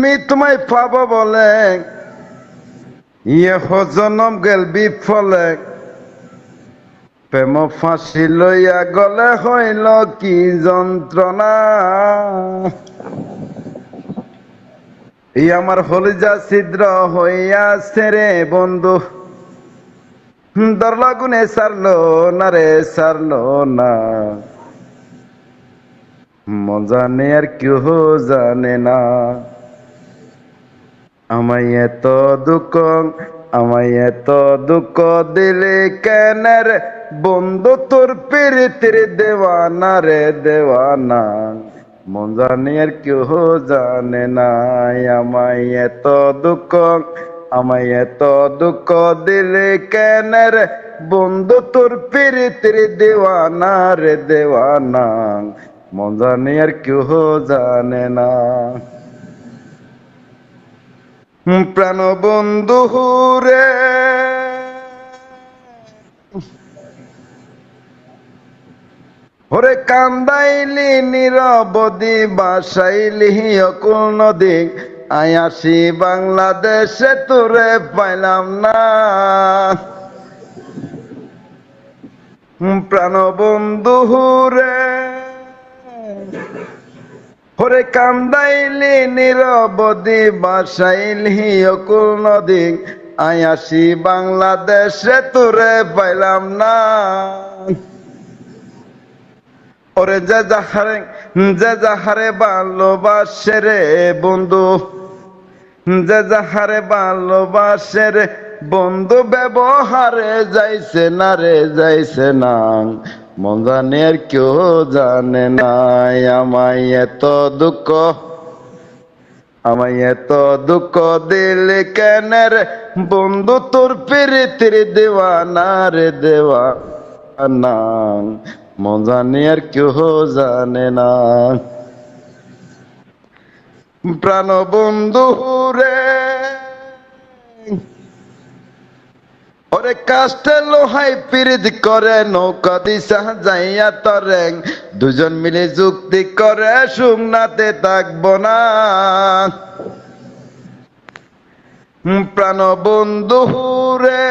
আমি তোমায় পাব বলে। ইয়ে হজনম গেল বিফলে। প্রেম ফাঁসি লইয়া গলে হইল কি যন্ত্রণা। এই আমার হলিজা ছিদ্র হইয়াছে রে বন্ধু। দর লাগুনে সারলো না রে, সারলো না। মজা নেই আর কেউ জানে না। আমায় এত দুঃখ, আমায় এত দুঃখ দিলে কেন রে? বন্ধু তোর পিরিতির দেওয়ানা রে, দেওয়ানা। মন জানে আর কেউ জানে না, আমায় এত দুঃখ, আমায় এত দুঃখ দিলে কেন রে? বন্ধু তোর পিরিতির দেওয়ানা রে, দেওয়ানা। মন জানে আর কেউ জানে না। প্রাণ বন্ধু রে ওরে কান্দাইলি নিরবদি বাসাইলি অকুল নদী। আয়াসি বাংলাদেশে, তোরে পাইলাম না। প্রাণ বন্ধু রে হরে কান্দাইলি নিরবদি বাসাইলি অকুল নদী। আয়াসি বাংলাদেশে, তোরে পাইলাম না। ওরে যে যাহারে যে যাহারে ভালোবাসে রে বন্ধু। যে যাহারে ভালোবাসে রে বন্ধু, ব্যবহারে যাইছে না রে, যাইছে না। জানে কেউ জানে না, আমায় এত দুঃখ, আমায় এত দুঃখ দিলে কেন রে? বন্ধু তোর দেওয়ানা রে, দেওয়ানা। মন জানে আর কেউ জানে না। প্রাণ বন্ধু রে ওরে কাস্টে লোহাই পিরিত করে, নৌকা দিশা যাইয়া তরেং। দুজন মিলে যুক্তি করে, সুমনাতে থাকব না। প্রাণ বন্ধু রে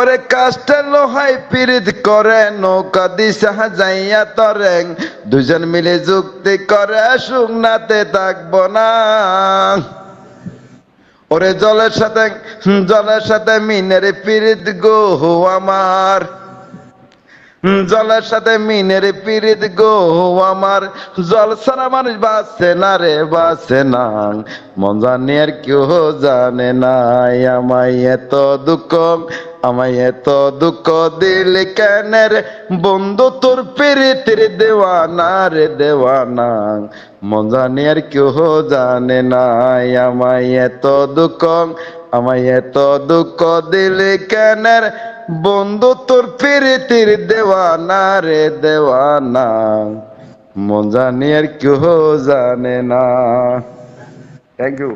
ওরে কাস্টে লোহাই পিরিত করে, নৌকা দিশা যাইয়া তরেং। দুজন মিলে যুক্তি করে, সুমনাতে থাকব না। ওরে জলের সাথে জলের সাথে মিনের পিরিত গো আমার। জলের সাথে মিনের পিরিত গো আমার। জল ছাড়া মানুষ বাঁচে না রে, বাঁচে না। মন জানে আর কেউ জানে না, আমায় এত দুঃখ, আমায় এত দুঃখ দিলে কেন রে? বন্ধু তোর পিরিতির দেওয়ানা রে, দেওয়ানা। মন জানে আর কেউ জানে না, আমায় এত দুঃখ, আমায় এত দুঃখ দিলে কেন রে? বন্ধু তোর পিরিতির দেওয়ানা রে দেওয়ানা। মন নিয়ে আর কেউ জানে না। Thank you